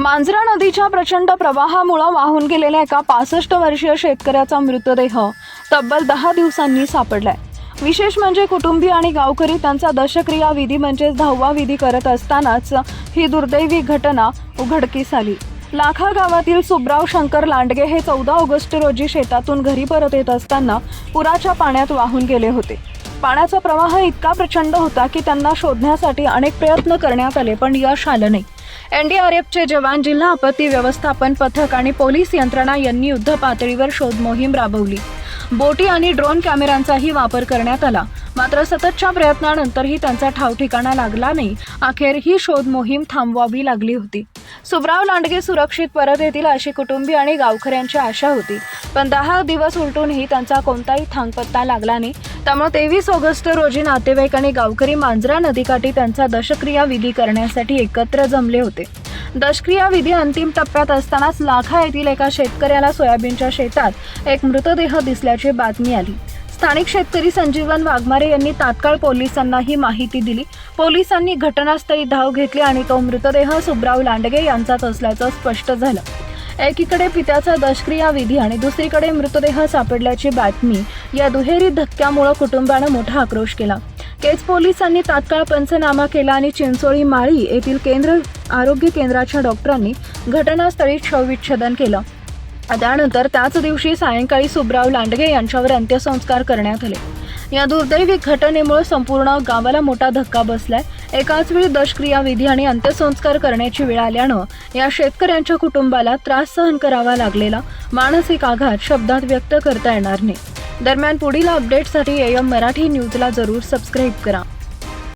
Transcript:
मांजरा नदीच्या प्रचंड प्रवाहामुळं वाहून गेलेल्या एका पासष्ट वर्षीय शेतकऱ्याचा मृतदेह तब्बल दहा दिवसांनी सापडलाय. विशेष म्हणजे कुटुंबीय आणि गावकरी त्यांचा दशक्रिया विधी म्हणजेच दहावा विधी करत असतानाच ही दुर्दैवी घटना उघडकीस आली. लाखा गावातील सुब्राव शंकर लांडगे हे चौदा ऑगस्ट रोजी शेतातून घरी परत येत असताना पुराच्या पाण्यात वाहून गेले होते. पाण्याचा प्रवाह इतका प्रचंड होता की त्यांना शोधण्यासाठी अनेक प्रयत्न करण्यात आले पण यश आलं नाही. एनडीआरएफचे जवान जिल्हा आपत्ती व्यवस्थापन पथक आणि पोलीस यंत्रणा यांनी युद्ध पातळीवर शोध मोहीम राबवली. बोटी आणि ड्रोन कॅमेऱ्यांचाही वापर करण्यात आला. मात्र सततच्या प्रयत्नानंतरही त्यांचा ठाव ठिकाणा लागला नाही. अखेर ही शोध मोहीम थांबवावी लागली होती. सुब्राव लांडगे सुरक्षित परत येतील अशी कुटुंबी आणि गावकऱ्यांची आशा होती. पण दहा दिवस उलटूनही त्यांचा कोणताही थांगपत्ता लागला नाही. त्यामुळे तेवीस ऑगस्ट रोजी नातेवाईक आणि गावकरी मांजरा नदीकाठी त्यांचा दशक्रिया विधी करण्यासाठी एकत्र जमले होते. दशक्रिया विधी अंतिम टप्प्यात असतानाच लाखा येथील एका शेतकऱ्याला सोयाबीनच्या शेतात एक मृतदेह दिसल्याची बातमी आली. स्थानिक शेतकरी संजीवन वाघमारे यांनी तात्काळ पोलिसांना ही माहिती दिली. पोलिसांनी घटनास्थळी धाव घेतली आणि तो मृतदेह सुब्राव लांडगे यांचाच असल्याचं स्पष्ट झालं. एकीकडे पित्याचा दशक्रिया विधी आणि दुसरीकडे मृतदेह सापडल्याची बातमी या दुहेरी धक्क्यामुळे कुटुंबानं मोठा आक्रोश केला. केज पोलिसांनी तात्काळ पंचनामा केला आणि चिंचोळी माळी येथील केंद्र आरोग्य केंद्राच्या डॉक्टरांनी घटनास्थळी शवविच्छेदन केलं. त्यानंतर त्याच दिवशी सायंकाळी सुब्राव लांडगे यांच्यावर अंत्यसंस्कार करण्यात आले. या दुर्दैवी घटनेमुळे संपूर्ण गावाला मोठा धक्का बसलाय. एकाच वेळी दशक्रियाविधी आणि अंत्यसंस्कार करण्याची वेळ आल्यानं या शेतकऱ्यांच्या कुटुंबाला त्रास सहन करावा लागलेला मानसिक आघात शब्दात व्यक्त करता येणार नाही. दरम्यान पुढील अपडेटसाठी एम मराठी न्यूजला जरूर सबस्क्राईब करा.